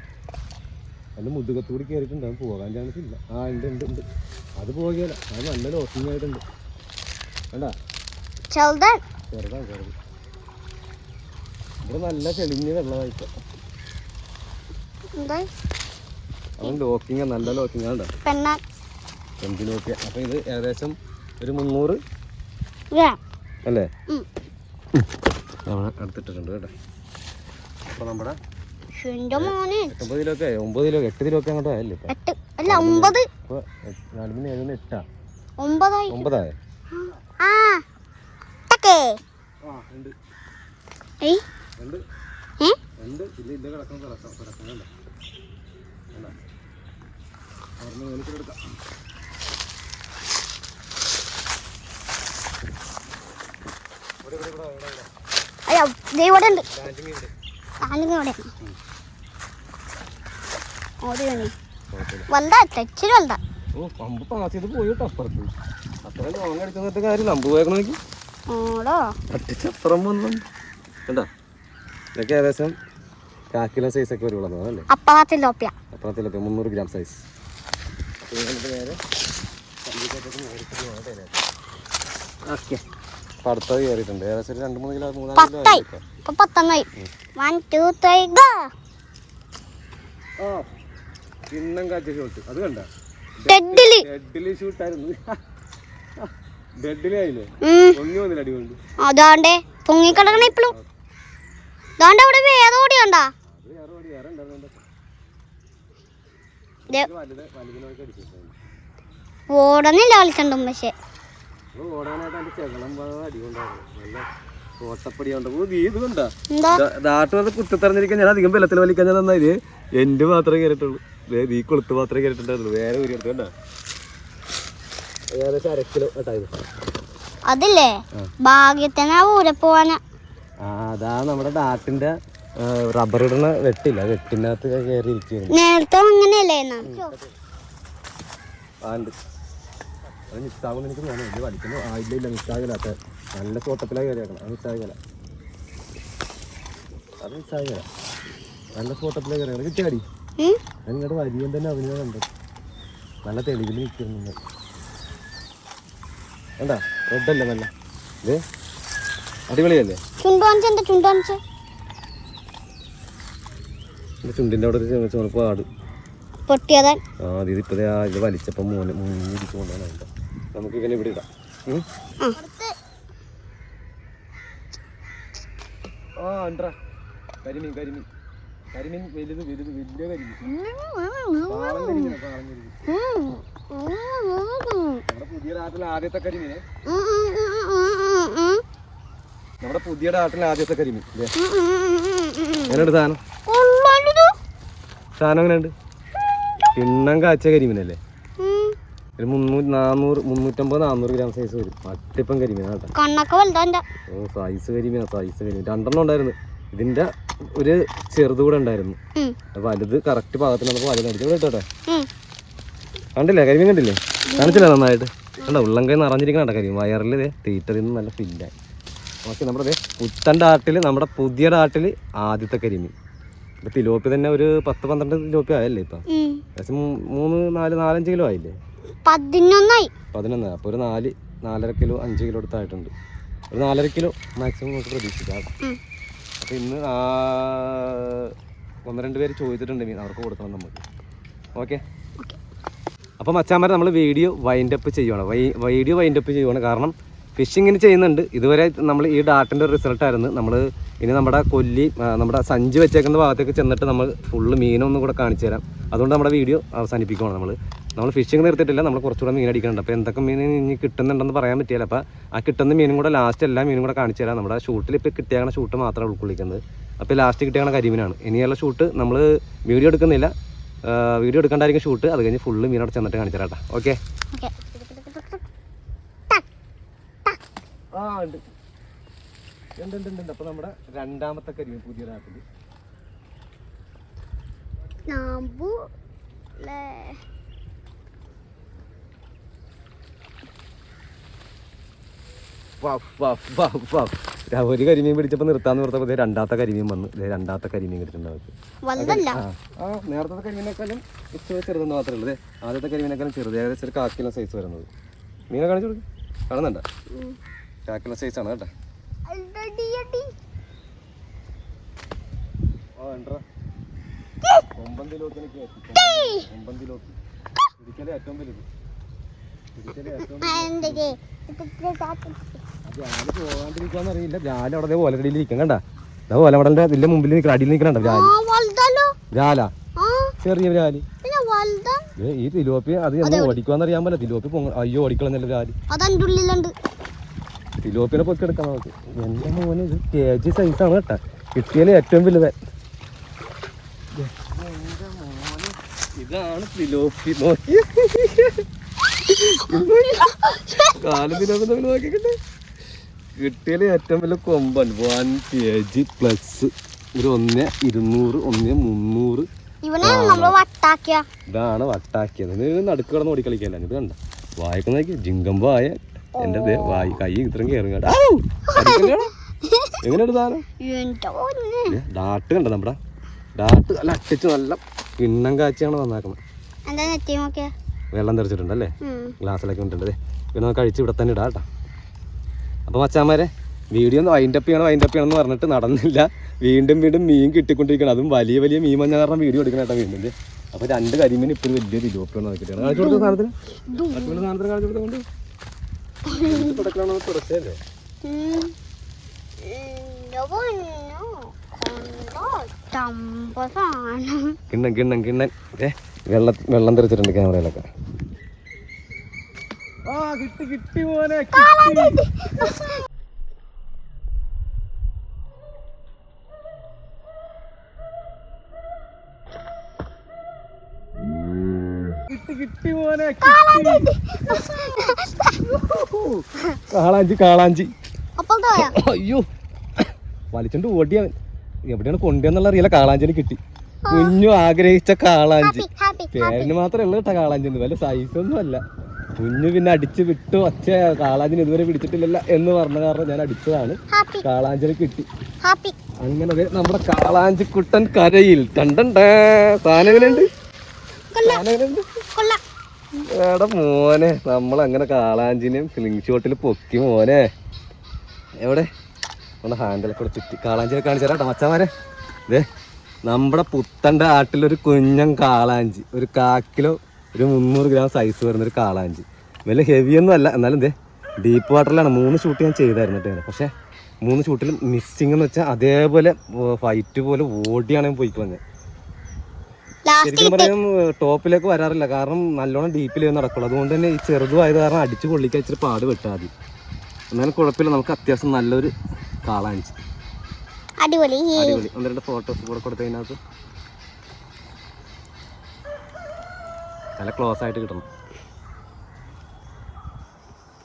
S1: അതിന് മുതുകത്തൂടി കയറിയിട്ടുണ്ട് അത് പോകാൻ ചാൻസ് ഇല്ല. ആ ഉണ്ട് ഉണ്ട് ഉണ്ട്. അത് പോകുകയല്ല അത് നല്ല ലോസിങ് ആയിട്ടുണ്ട്. വേണ്ട ചെറുതാണ്. ചെറുത്. ഇവിടെ നല്ല ചെളിഞ്ഞ വെള്ളമായിട്ട്
S2: എന്താ
S1: അവൻ ലോക്കിങ് നല്ല ലോക്കിങ് ആണ് ലോക്ക് അപ്പൊ ഇത് ഏകദേശം ഒരു മുന്നൂറ് അല്ലേ. അവിടെ അടുത്തിട്ടിട്ടുണ്ട് കേട്ടോ. അപ്പൊ നമ്മുടെ
S2: എന്റെ മോനെ.
S1: എട്ടൊമ്പത് കിലോ ഒക്കെ ഒമ്പത് കിലോ എട്ട് കിലോ ഒക്കെ അങ്ങോട്ട് ആയല്ലേ
S2: എട്ട് അല്ല ഒമ്പത്.
S1: നാല് മണി ഏഴ് എട്ടാ.
S2: ഒമ്പതായി.
S1: ഒമ്പതായ?
S2: ആ
S1: ഉണ്ട്
S2: ഏയ്.
S1: ഉണ്ട്
S2: ഏ?
S1: ഉണ്ട്. ഇല്ല ഇല്ല കിടക്കണം
S2: ഓടി വേണേ
S1: കുഴപ്പമില്ല.
S2: വലുതാ
S1: ഓ പമ്പ് പാസ് ചെയ്ത് പോയി കേട്ടോ അപ്പുറത്ത്. അത്ര ലോങ് അടിച്ചിട്ട് കാര്യം നമ്പ് പോയേക്കണ നോക്കി
S2: ഓടോ
S1: അട്ടിച്ചപ്പുറം വന്നു. കണ്ടാ? ഇതൊക്കെ ഏകദേശം കാക്കിലോ സൈസ് ഒക്കെ വരുള്ളൂ അല്ലേ
S2: അപ്പാത്തി ലോപ്പിയ.
S1: അപ്പുറത്തിലൊക്കെ മുന്നൂറ് ഗ്രാം സൈസ്
S2: ഓക്കെ.
S1: പടുത്തത് കയറിയിട്ടുണ്ട്. ഏകദേശം രണ്ട് മൂന്ന് കിലോ മൂന്നാൽ കിലോ
S2: പത്തൊന്നായി. വൺ ടു ത്രീ ഗോ
S1: ആ കിണ്ണം കാച്ച ഷോട്ട് അത് കണ്ട?
S2: ഡെഡിൽ
S1: ഷൂട്ട് ഷൂട്ടായിരുന്നു ഡെഡിലി ആയില്ലേ? പൊങ്ങി വന്നില്ല അടി കൊണ്ട്
S2: അതാണ്ടേ പൊങ്ങിക്കിടക്കണ ഇപ്പളും. ദാണ്ട് അവിടെ വേറെ ഓടി കണ്ടാ ഓടന്നില്ല കളിക്കണ്ടും പക്ഷെ
S1: ഓടാനായിട്ട് അടി കൊണ്ടായിരുന്നു നല്ല കോട്ടപ്പടി കൊണ്ട് ഓ നീ ഇത് കണ്ടാ?
S2: എന്താ?
S1: ദാട്ട് വന്ന് കുത്തിത്തറഞ്ഞിരിക്കാൻ ഞാൻ അധികം ബലത്തിൽ വലിക്കാൻ ഞാൻ നന്നായി എന്റെ മാത്രമേ കയറിയിട്ടുള്ളൂ നീ കൊളുത്ത് മാത്രമേ കയറിയിട്ടുണ്ടായിരുന്നു വേറെ ഒരു എടുത്ത് കണ്ടാ? ഏകദേശം അര കിലോ കേട്ടാ ഇത്
S2: അതില്ലേ ഭാഗ്യത്തിനാ ഊരെ പോവാനാ.
S1: ആ അതാ നമ്മുടെ ഡാട്ടിന്റെ റബ്ബർ ഇടുന്ന വെട്ടില്ല. വെട്ടിനകത്ത് കയറി ഇരിക്കുന്നു
S2: നേരത്തെ അങ്ങനെയല്ലേ?
S1: എനിക്ക് വലിക്കുന്നു. ആ ഇല്ല ഇല്ല മിസ്സാകില്ലാത്ത നല്ല തോട്ടത്തിലായി കയറിയേക്കണം. അത് ചായകല അത് ചായകല നല്ല തോട്ടത്തിലാണ് കയറിയാണ് കിട്ടിയാടി? നിങ്ങളുടെ വലിയ തന്നെ അഭിനയം കണ്ടത് നല്ല തെളിവിൽ നിൽക്കുന്നു എന്താ റെഡല്ലേ നല്ല? ഇത് അടിപൊളിയല്ലേ? ചുണ്ടിന്റെ അവിടെ ഒരു ചെറിയ ചുവപ്പ് പാട്.
S2: പൊട്ടിയതാൻ.
S1: ആ ഇത് ഇപ്പതേ ആ ഇത് വലിച്ചപ്പോൾ മൂന്ന് നമുക്ക് ഇങ്ങനെ ഇവിടെ ഇടാം. ആ ഉണ്ടാ കരിമീൻ കരിമീൻ. കരിമീൻ വലുത് വലുത് വലിയ കരിമീൻ. പാളം കരിമീനാ. പാളം കരിമീൻ. നമ്മുടെ പുതിയ ഡാട്ടിലെ ആദ്യത്തെ കരിമീനെ. നമ്മുടെ പുതിയ ഡാട്ടിലെ ആദ്യത്തെ കരിമീൻ എങ്ങനെയുണ്ട് സാധനം? സാധനം എങ്ങനെയുണ്ട്? കിണ്ണം കാച്ച കരിമീനല്ലേ? ഒരു മുന്നൂറ്റി നാന്നൂറ് മുന്നൂറ്റമ്പത് നാന്നൂറ് ഗ്രാം സൈസ് വരും. മട്ടിപ്പം കരിമീൻ
S2: കണ്ണൊക്കെ വലുതാ
S1: ഓ സൈസ് കരിമീനാ സൈസ് കരിമീൻ. രണ്ടെണ്ണം ഉണ്ടായിരുന്നു. ഇതിന്റെ ഒരു ചെറുത് കൂടെ ഉണ്ടായിരുന്നു. വലുത് കറക്റ്റ് പാകത്തിന് നമുക്ക് വലുത് അടിച്ചു കണ്ടില്ലേ? കരിമീൻ കണ്ടില്ലേ? കാണിച്ചില്ല നന്നായിട്ട്? കണ്ടോ? ഉള്ളം കൈ നിറഞ്ഞിരിക്കണ കരിമീൻ? വയറിൽ തീറ്ററിൽ നിന്ന് നല്ല ഫില്ലായി ഓക്കെ നമ്മുടെ പുത്തൻ ഡാട്ടിൽ നമ്മുടെ പുതിയ ഡാട്ടിൽ ആദ്യത്തെ കരിമീൻ. ഇപ്പൊ തിലോപ്പി തന്നെ ഒരു പത്ത് പന്ത്രണ്ട് തിലോപ്പി ആയല്ലേ ഇപ്പൊ? മൂന്ന് നാല് നാലഞ്ച് കിലോ ആയില്ലേ?
S2: പതിനൊന്നായി.
S1: പതിനൊന്ന്. അപ്പോൾ ഒരു നാല് നാലര കിലോ അഞ്ച് കിലോ അടുത്തായിട്ടുണ്ട് ഒരു നാലര കിലോ മാക്സിമം നമുക്ക് പ്രതീക്ഷിക്കാം. അപ്പോൾ ഇന്ന് ഒന്ന് രണ്ട് പേര് ചോദിച്ചിട്ടുണ്ട് മീൻ അവർക്ക് കൊടുക്കണം നമുക്ക്. ഓക്കെ? അപ്പോൾ മച്ചാന്മാരെ നമ്മൾ വീഡിയോ വൈൻഡപ്പ് ചെയ്യുവാണ്. വീഡിയോ വൈൻഡപ്പ് ചെയ്യുവാണ്. കാരണം ഫിഷിങ്ങിന് ചെയ്യുന്നുണ്ട്. ഇതുവരെ നമ്മൾ ഈ ഡാട്ടിന്റെ റിസൾട്ടായിരുന്നു നമ്മൾ ഇനി നമ്മുടെ കൊല്ലി നമ്മുടെ സഞ്ചി വെച്ചേക്കുന്ന ഭാഗത്തേക്ക് ചെന്നിട്ട് നമ്മൾ ഫുള്ള് മീനൊന്നും കൂടെ കാണിച്ചു തരാം. അതുകൊണ്ട് നമ്മുടെ വീഡിയോ അവസാനിപ്പിക്കുവാണ് നമ്മൾ നമ്മൾ ഫിഷിങ് നിർത്തിയിട്ടില്ല. നമ്മൾ കുറച്ചുകൂടെ മീൻ അടിക്കുന്നുണ്ട്. അപ്പോൾ എന്തൊക്കെ മീൻ ഇനി കിട്ടുന്നുണ്ടെന്ന് പറയാൻ പറ്റില്ല അപ്പോൾ ആ കിട്ടുന്ന മീനും കൂടെ ലാസ്റ്റ് എല്ലാ മീനും കൂടെ കാണിച്ചു തരാം. നമ്മുടെ ഷൂട്ടിൽ ഇപ്പോൾ കിട്ടിയാണ് ഷൂട്ട് മാത്രമേ ഉൾക്കൊള്ളിക്കുന്നത്. അപ്പോൾ ലാസ്റ്റ് കിട്ടിയാണ് കരിമീനാണ്. ഇനിയുള്ള ഷൂട്ട് നമ്മൾ വീഡിയോ എടുക്കുന്നില്ല. വീഡിയോ എടുക്കേണ്ടായിരിക്കും ഷൂട്ട്. അത് കഴിഞ്ഞ് ഫുള്ള് മീനോടെ ചെന്നിട്ട് കാണിച്ചു തരാം കേട്ടോ.
S2: ഓക്കെ
S1: ആ ഉണ്ട്. ഉണ്ട് ഉണ്ട് ഉണ്ട് അപ്പോൾ നമ്മുടെ രണ്ടാമത്തെ കരിമീൻ പുതിയ രാത്രി ഒരു കരിമീൻ പിടിച്ചപ്പോൾ നിർത്താന്ന് പറഞ്ഞപ്പോ രണ്ടാമത്തെ കരിമീൻ വന്നു. ദേ രണ്ടാമത്തെ കരിമീൻ കിട്ടുന്നുണ്ടാവും നേരത്തെ കരിമീനേക്കാളും ഇച്ചിരി ചെറുതെന്ന് മാത്രമേ ഉള്ളൂ. ദേ ആദ്യത്തെ കരിമീനേക്കാളും ചെറുത്. ഏകദേശം ഒരു കാക്കിലോ സൈസ് വരുന്നത്. മീനെ കാണിച്ചു കൊടുക്കും. കാണുന്നുണ്ടോ? കാക്കിലോ സൈസ് ആണ് കേട്ടോ. ഏറ്റവും വലുത്. ആ ജാൽ അവിടെ ഓലക്കടിയിൽ ഇരിക്കും കണ്ട? ഞാൻ ഓലമടലിന്റെ വലിയ മുമ്പിൽ നിൽക്കണം അടിയിൽ നിൽക്കണുണ്ടോ ജാല
S2: ജാല
S1: ചെറിയ ജാലി ഈ തിലോപ്പി അത് ഓടിക്കുവാന്നറിയാൻ പറ്റില്ല. തിലോപ്പി അയ്യോ ഓടിക്കണം ജാലി
S2: അതെന്റെ ഉള്ളിലുണ്ട്.
S1: തിലോപ്പിനെ പൊക്കി എടുക്കാൻ നമുക്ക്. എന്റെ മോനെ ഇത് കെ ജി സൈസാണ് കേട്ടാ. കിട്ടിയാലും ഏറ്റവും വലുത്. ഇതാണ് ഫിലോപ്പി നോക്കി കാൽ തിലോപ്പി നോക്കിക്കട്ടെ. ഏറ്റവും വലിയ കൊമ്പൻ. വൺ കെ ജി പ്ലസ് ഒരു ഒന്ന് ഇരുന്നൂറ് ഒന്ന് മുന്നൂറ്. ഇതാണ് വട്ടാക്കിയത്. നടുക്ക് കിടന്ന് ഓടിക്കളിക്കല്ല? ഇത് കണ്ട? വായിക്കുന്ന നോക്കി. എന്റെ ദേ വായി കൈ ഇത്രയും കയറും കേട്ടോ. (laughs) എങ്ങനെയാണ് സാധനം? ഡാട്ട് കണ്ട നമ്മുടെ? ഡാട്ട് അല്ല അട്ടിച്ച് നല്ല കിണ്ണം കാച്ചിയാണ്
S2: നോക്കിയ
S1: വെള്ളം തെറിച്ചിട്ടുണ്ടല്ലേ? ഗ്ലാസ്സിലൊക്കെ ഉണ്ടല്ലേ. പിന്നെ നമുക്ക് കഴിച്ച് ഇവിടെ തന്നെ ഇടാം കേട്ടോ. അപ്പോൾ മച്ചാമാരെ വീഡിയോ ഒന്ന് വൈൻഡപ്പ് ചെയ്യണം വൈൻഡപ്പ് ചെയ്യണം എന്ന് പറഞ്ഞിട്ട് നടന്നില്ല. വീണ്ടും വീണ്ടും മീൻ കിട്ടിക്കൊണ്ടിരിക്കണം. അതും വലിയ വലിയ മീൻ മഞ്ഞ കാരണം വീഡിയോ എടുക്കണം കേട്ടോ വീണ്ടും അപ്പൊ അപ്പോൾ രണ്ട് കരിമീൻ ഇപ്പോൾ വലിയ തിലോപ്പിയാണ് നോക്കിയിട്ടാണ് കാണിച്ചു കൊടുക്കുന്ന സാധനത്തിന്? കാണിച്ചു കൊടുത്തോണ്ട് തുടക്കലാണോ തുടച്ചല്ലേ
S2: ഉം. എന്റെ പൊന്നോ. കണ്ടോ? ചമ്പ സാധനം.
S1: കിണ്ണം കിണ്ണം കിണ്ണൻ ഏ വെള്ളം വെള്ളം തെറിച്ചിട്ടുണ്ട് ക്യാമറയിലൊക്കെ ആ കിട്ടി കിട്ടി പോലെ കിട്ടി പോലെ കാളാഞ്ചി. കാളാഞ്ചി അയ്യോ. വലിച്ചോണ്ട് ഓടിയ എവിടെയാണ് കൊണ്ടുവന്നുള്ള അറിയില്ല. കാളാഞ്ചിന് കിട്ടി. കുഞ്ഞു ആഗ്രഹിച്ച കാളാഞ്ചി. പേരിന് മാത്രമേ ഉള്ളൂ കേട്ടോ കാളാഞ്ചി വല്ല സൈസൊന്നും അല്ല. കുഞ്ഞു പിന്നെ അടിച്ച് വിട്ടു. ഒച്ച കാളാഞ്ചിന് ഇതുവരെ പിടിച്ചിട്ടില്ലല്ല എന്ന് പറഞ്ഞ കാരണം ഞാൻ അടിച്ചതാണ്. കാളാഞ്ചിന് കിട്ടി.
S2: ഹാപ്പി.
S1: അങ്ങനെ നമ്മുടെ കാളാഞ്ചിക്കുട്ടൻ കരയിൽ. കണ്ടണ്ടേ? സാധനങ്ങളുണ്ട് സാധനങ്ങളുണ്ട്
S2: കൊള്ളാം.
S1: എടാ മോനെ നമ്മൾ അങ്ങനെ കാളാഞ്ചിനെയും ഫിലിംഗ് ഷോട്ടിൽ പൊക്കി മോനെ. എവിടെ? നമ്മുടെ ഹാൻഡിലൊക്കെ കൂടെ ചുറ്റി. കാളാഞ്ചിനെ കാണിച്ചു തരാം മച്ചാമാരെ. ഇതേ നമ്മുടെ പുത്തന്റെ ആട്ടിലൊരു കുഞ്ഞൻ കാളാഞ്ചി. ഒരു കാക്കിലോ ഒരു മുന്നൂറ് ഗ്രാം സൈസ് വരുന്ന ഒരു കാളാഞ്ചി. വലിയ ഹെവിയൊന്നും അല്ല. എന്നാലും ഇതേ ഡീപ്പ് വാട്ടറിലാണ് മൂന്ന് ഷൂട്ട് ഞാൻ ചെയ്തായിരുന്നു കേട്ടോ പക്ഷേ മൂന്ന് ഷൂട്ടിലും മിസ്സിംഗ് എന്ന് വെച്ചാൽ അതേപോലെ ഫൈറ്റ് പോലെ ഓടിയാണ് പോയിക്കളഞ്ഞത്. ശരിക്കും പറയാം ടോപ്പിലേക്ക് വരാറില്ല. കാരണം നല്ലോണം ഡീപ്പിൽ നടക്കുള്ളൂ. അതുകൊണ്ട് തന്നെ ഈ ചെറുതുമായത് കാരണം അടിച്ചു പൊള്ളിക്കാൻ ഇച്ചിരി പാട് വിട്ടാൽ മതി. എന്നാലും കുഴപ്പമില്ല. നമുക്ക് അത്യാവശ്യം നല്ലൊരു കാളാണിച്ച്
S2: അടിപൊളി.
S1: അടിപൊളി. ഒന്ന് രണ്ട് ഫോട്ടോസ് കൂടെ കൊടുത്തതിനകത്ത് നല്ല ക്ലോസ് ആയിട്ട് കിട്ടണം.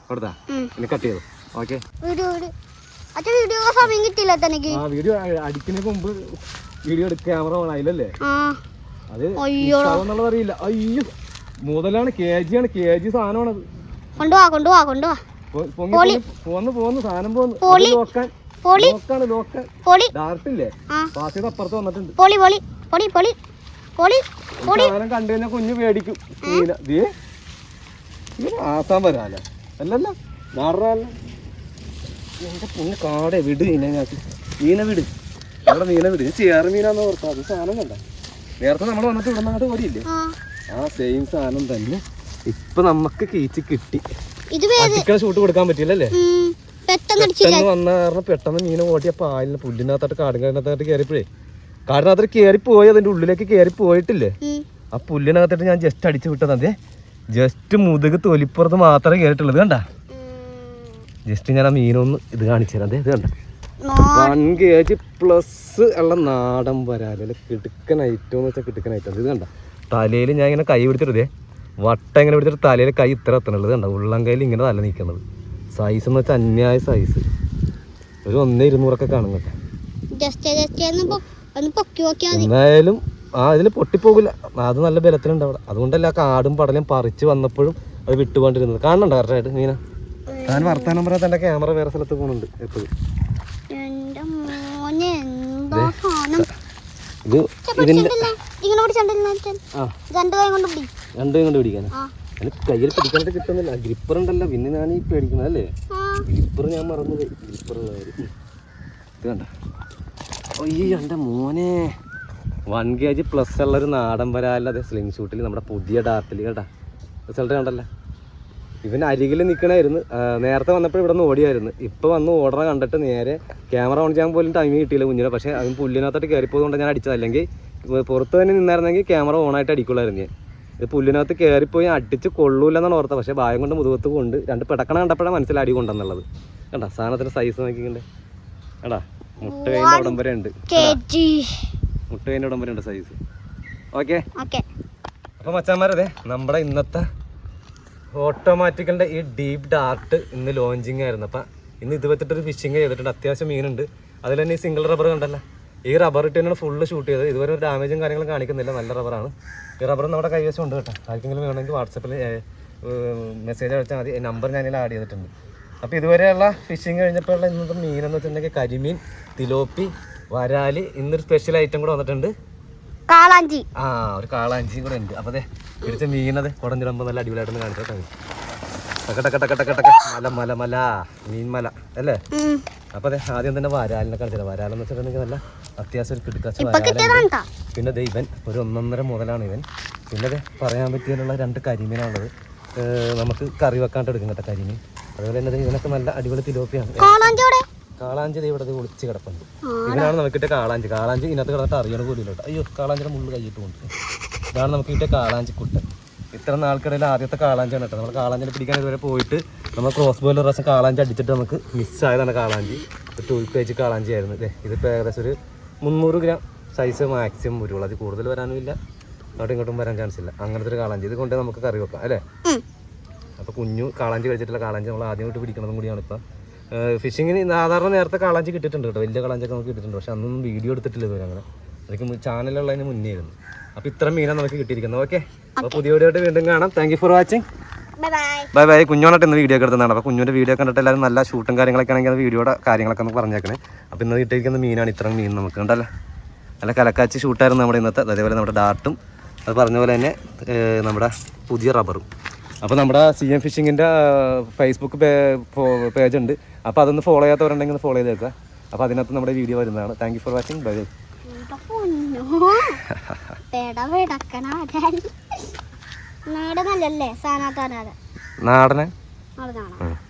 S1: കൊടുത്താ. ഇനി കട്ട് ചെയ്തു? ഓക്കെ
S2: വീഡിയോ സമയം കിട്ടില്ല
S1: വീഡിയോ അടിക്കുന്നതിന് മുമ്പ് വീഡിയോ ക്യാമറ ഓൺ ആയില്ലല്ലേ? അത്. എന്നുള്ളത് അറിയില്ല. അയ്യോ. മുതലാണ് കെ ജി ആണ്. കെ ജി സാധനമാണത്
S2: കൊണ്ടുപോവാ കൊണ്ടുപോവാ കൊണ്ടുപോവാ
S1: പൊങ്ങി പോന്ന് പോന്ന് സാധനം പോന്ന്. ലോക്കാണ് ഡാർട്ടില്ലേ പാസ് അപ്പുറത്ത് വന്നിട്ടുണ്ട്.
S2: പൊളി പൊളി പൊളി പൊളി പൊളി
S1: പൊളി. സാധനം കണ്ടു കഴിഞ്ഞാൽ കുഞ്ഞു പേടിക്കും. മീന ദേ ആസാൻ വരാല അല്ലല്ല നാടറല്ല എന്റെ പൊന്ന് കാടെ വിട് ഇതിനകത്ത് മീന വിട്. അവിടെ മീന വിട്. ചേറ് മീനാന്ന് ഓർത്താ. അത് സാധനം കണ്ട. നേരത്തെ നമ്മൾ വന്നിട്ട് ഇവിടെ നിന്നങ്ങോട്ട് ഓടിയില്ലേ?
S2: ആ.
S1: സെയിം സാധനം തന്നെ. ഇപ്പൊ നമുക്ക് കീച്ച് കിട്ടി. അടിക്കണ ഷൂട്ട് കൊടുക്കാൻ പറ്റില്ലല്ലേ?
S2: പെട്ടെന്ന്
S1: വന്ന കാരണം പെട്ടെന്ന് മീനെ ഓടിയ പാലിന് പുല്ലിനകത്തോട്ട് കാടിനകത്തോട്ട് കയറിപ്പോഴേ കാടിനകത്തോട്ട് കയറിപ്പോയി പോയി അതിന്റെ ഉള്ളിലേക്ക് കയറി പോയിട്ടില്ലേ ആ പുല്ലിനകത്തോട്ട് ഞാൻ ജസ്റ്റ് അടിച്ചു വിട്ടത് അതെ ജസ്റ്റ് മുതുക് തൊലിപ്പുറത്ത് മാത്രമേ കയറിയിട്ടുള്ളത് കണ്ട? ജസ്റ്റ് ഞാൻ ആ മീനൊന്ന് ഇത് കാണിച്ചു തരാം അതെ ഇത് കണ്ട? വൺ കെ ജി പ്ലസ് ഉള്ള നാടൻ വരാൽ കിടുക്കൻ ഐറ്റം എന്ന് വെച്ചാൽ കിടുക്കൻ ഐറ്റം ഇത് കണ്ട? തലയിൽ ഞാൻ ഇങ്ങനെ കൈ പിടിച്ചിട്ടേ വട്ട ഇങ്ങനെ പിടിച്ചിട്ട് തലയിൽ കൈ ഇത്ര എത്തണുള്ളത് കണ്ട? ഉള്ളം കയ്യിൽ ഇങ്ങനെ തല നിൽക്കുന്നത് സൈസ് എന്ന് വെച്ചാൽ അന്യായ സൈസ് ഒരു ഒന്നേ ഇരുന്നൂറൊക്കെ കാണും കേട്ടോ. എന്തായാലും ആ ഇതിൽ പൊട്ടിപ്പോകില്ല അത് നല്ല ബലത്തിലുണ്ട് അവിടെ. അതുകൊണ്ടല്ല കാടും പടലും പറിച്ച് വന്നപ്പോഴും അത് വിട്ടുകൊണ്ടിരുന്നത്. കാണുന്നുണ്ടോ കറക്റ്റായിട്ട് മീന? താൻ വർത്താനം പറയാൻ തന്റെ ക്യാമറ വേറെ സ്ഥലത്ത് പോകുന്നുണ്ട് എപ്പോഴും
S2: എന്റെ മോനെ എന്താ സാധനം
S1: ഇത് ഇതിന്റെ
S2: രണ്ട് കൊണ്ട്
S1: പിടിക്കാൻ. കയ്യിൽ പിടിക്കാനായിട്ട് കിട്ടുന്നില്ല. ഗ്രിപ്പർ ഉണ്ടല്ലോ പിന്നെ ഞാൻ ഈ പേടിക്കുന്നത് അല്ലേ ഗ്രിപ്പർ ഞാൻ മറന്നത് ഗ്രിപ്പർ ഇത് കണ്ട? അയ്യോ എന്റെ മോനെ. വൺ കെ ജി പ്ലസ് ഉള്ളൊരു നാടൻ വരാല്ല അതെ സ്ലിംഗ് ഷൂട്ടിൽ നമ്മുടെ പുതിയ ഡാർട്ടിൽ കേട്ടാ റിസൾട്ട് കണ്ടല്ലോ. ഇവൻ അരികിൽ നിൽക്കണമായിരുന്നു നേരത്തെ വന്നപ്പോൾ ഇവിടെ നിന്ന് ഓടിയായിരുന്നു. ഇപ്പോൾ വന്ന് ഓർഡർ കണ്ടിട്ട് നേരെ ക്യാമറ ഓൺ ചെയ്യാൻ പോലും ടൈം കിട്ടിയില്ല കുഞ്ഞിനെ. പക്ഷേ അവൻ പുല്ലിനകത്തോട്ട് കയറിപ്പോയതുകൊണ്ട് ഞാൻ അടിച്ചത്. അല്ലെങ്കിൽ പുറത്ത് തന്നെ നിന്നായിരുന്നെങ്കിൽ ക്യാമറ ഓണായിട്ട് അടിക്കുള്ളായിരുന്നു ഞാൻ. ഇത് പുല്ലിനകത്ത് കയറിപ്പോയി അടിച്ച് കൊള്ളൂലെന്നാണ് ഓർത്തത്. പക്ഷേ ഭായം കൊണ്ട് മുതുകത്ത് കൊണ്ട് രണ്ട് പിടക്കണ കണ്ടപ്പോഴാണ് മനസ്സിൽ അടി കൊണ്ടെന്നുള്ളത് കണ്ടാ സാധനത്തിന്റെ സൈസ് നോക്കിക്കണ്ടേ. കണ്ടാ മുട്ട കഴിഞ്ഞ അവിടം വരെ ഉണ്ട്. മുട്ട കഴിഞ്ഞ അവിടം വരെ ഉണ്ട് സൈസ് ഓക്കെ
S2: ഓക്കെ
S1: അപ്പോൾ മച്ചാന്മാരതെ നമ്മുടെ ഇന്നത്തെ ഓട്ടോമാറ്റിക്കലിന്റെ ഈ ഡീപ് ഡാർട്ട് ഇന്ന് ലോഞ്ചിങ് ആയിരുന്നു. അപ്പം ഇന്ന് ഇത് വെച്ചിട്ടൊരു ഫിഷിങ് ചെയ്തിട്ടുണ്ട്. അത്യാവശ്യം മീനുണ്ട്. അതിൽ തന്നെ ഈ സിംഗിൾ റബ്ബർ കണ്ടല്ലോ? ഈ റബ്ബർ ഇട്ട് തന്നെയാണ് ഫുള്ള് ഷൂട്ട് ചെയ്തത്. ഇതുവരെ ഒരു ഡാമേജും കാര്യങ്ങളും കാണിക്കുന്നില്ല. നല്ല റബ്ബറാണ് ഈ റബ്ബർ നമ്മുടെ കൈവശം ഉണ്ട് കേട്ടോ. ആർക്കെങ്കിലും വേണമെങ്കിൽ വാട്സപ്പിൽ മെസ്സേജ് അയച്ചാൽ മതി. നമ്പർ ഞാനിതിൽ ആഡ് ചെയ്തിട്ടുണ്ട്. അപ്പോൾ ഇതുവരെയുള്ള ഫിഷിങ് കഴിഞ്ഞപ്പോഴുള്ള ഇന്നത്തെ മീനെന്ന് വെച്ചിട്ടുണ്ടെങ്കിൽ കരിമീൻ തിലോപ്പി വരാൽ ഇന്നൊരു സ്പെഷ്യൽ ഐറ്റം കൂടെ വന്നിട്ടുണ്ട്.
S2: കാളാഞ്ചി.
S1: ആ ഒരു കാളാഞ്ചിയും കൂടെ ഉണ്ട്. അപ്പൊ അതെ പിടിച്ച മീനത് കുടഞ്ഞിടുമ്പോ നല്ല അടിപൊളിയായിട്ടൊന്ന് കാണിച്ചോ മല മല മല. മീൻമല അല്ലേ. അപ്പൊ അതെ ആദ്യം തന്നെ വരാലിനെ കാണിച്ചത് വരാലെന്ന് വെച്ചിട്ടുണ്ടെങ്കിൽ നല്ല അത്യാവശ്യം ഒരു കിടക്കാച്ച വരാലുണ്ട് പിന്നെ ദേ ഇവൻ ഒരു ഒന്നൊന്നര മുതലാണ് ഇവൻ. പിന്നെ അതെ പറയാൻ പറ്റിയതിലുള്ള രണ്ട് കരിമീനാണുള്ളത്. നമുക്ക് കറി വെക്കാണ്ട് എടുക്കും കേട്ടോ കരിമീൻ. അതുപോലെ തന്നെ ഇവനൊക്കെ നല്ല അടിപൊളി തിലോപ്പിയാണ്.
S2: കാളാഞ്ചി
S1: ഇവിടെ ഒളിച്ച് കിടപ്പുണ്ട്. ഇതിനാണ് നമുക്ക് കിട്ടിയ കാളാഞ്ചി. കാളാഞ്ചി ഇതിനകത്ത് കിടന്നിട്ട് അറിയണ പോലും കേട്ടോ അയ്യോ കാളാഞ്ചിയുടെ മുള്ളു കൈയിട്ട് കൊണ്ട് ഇതാണ് നമുക്ക് കിട്ടിയ കാളാഞ്ചി കുട്ടൻ. ഇത്ര നാൾക്കിടയിൽ ആദ്യത്തെ കാളാഞ്ചിയാണ് കേട്ടോ. നമ്മൾ കാളാഞ്ചിനെ പിടിക്കാൻ ഇതുവരെ പോയിട്ട് നമ്മൾ ക്രോസ് ബോയിൽ ഒരു പ്രാവശ്യം കാളാഞ്ചി അടിച്ചിട്ട് നമുക്ക് മിസ്സായതാണ് കാളാഞ്ചി. ടൂൾ പേജ് കാളാഞ്ചി ആയിരുന്നു. ഇതേ ഇതിപ്പോൾ ഏകദേശം ഒരു മുന്നൂറ് ഗ്രാം സൈസ് മാക്സിമം വരുള്ളൂ. അത് കൂടുതൽ വരാനും ഇല്ല. അങ്ങോട്ടും ഇങ്ങോട്ടും വരാൻ ചാൻസ് ഇല്ല. അങ്ങനത്തെ ഒരു കാളാഞ്ചി. ഇത് കൊണ്ട് നമുക്ക് കറി വെക്കാം അല്ലേ? അപ്പോൾ കുഞ്ഞു കാളാഞ്ചി കഴിച്ചിട്ടുള്ള കാളാഞ്ചി നമ്മൾ ആദ്യമായിട്ട് പിടിക്കണതും കൂടിയാണ് ഇപ്പം. ഫിഷിങ്ങിന് സാധാരണ നേരത്തെ കളാഞ്ചി കിട്ടിയിട്ടുണ്ട് കേട്ടോ. വലിയ കളാഞ്ചൊക്കെ നമുക്ക് കിട്ടിയിട്ടുണ്ട്. പക്ഷെ അന്നൊന്നും വീഡിയോ എടുത്തിട്ടില്ല ഇതുവരെ അങ്ങനെ. അതൊക്കെ ചാനലുള്ളതിന് മുന്നേ ആയിരുന്നു. അപ്പോൾ ഇത്ര മീനാണ് നമുക്ക് കിട്ടിയിരിക്കുന്നത്. ഓക്കെ അപ്പോൾ പുതിയ വീഡിയോ ആയിട്ട് വീണ്ടും കാണാം. Thank you for watching
S2: bye bye
S1: കുഞ്ഞോണായിട്ട് ഇന്ന് വീഡിയോ ഒക്കെ എടുത്തതാണ്. അപ്പോൾ കുഞ്ഞിന്റെ വീഡിയോ കണ്ടിട്ട് എല്ലാവരും നല്ല ഷൂട്ടും കാര്യങ്ങളൊക്കെ ആണെങ്കിൽ അത് വീഡിയോയുടെ കാര്യങ്ങളൊക്കെ ഒന്ന് പറഞ്ഞേക്കണേ. അപ്പോൾ ഇന്ന് കിട്ടിയിരിക്കുന്ന മീനാണ് ഇത്രയും മീൻ നമുക്ക്. ഉണ്ടല്ലേ നല്ല കലക്കാച്ചി ഷൂട്ടായിരുന്നു നമ്മുടെ ഇന്നത്തെ. അതേപോലെ നമ്മുടെ ഡാർട്ടും അത് പറഞ്ഞ പോലെ തന്നെ നമ്മുടെ പുതിയ റബ്ബറും അപ്പോൾ നമ്മുടെ സി എം ഫിഷിങ്ങിന്റെ ഫേസ്ബുക്ക് പേജുണ്ട് അപ്പോൾ അതൊന്ന് ഫോളോ ചെയ്യാത്തവരുണ്ടെങ്കിൽ ഒന്ന് ഫോളോ ചെയ്തേക്കുക അപ്പോൾ അതിനകത്ത് നമ്മുടെ വീഡിയോ വരുന്നതാണ്. Thank you for watching bye
S2: നാടനല്ലേ
S1: നാടനെ.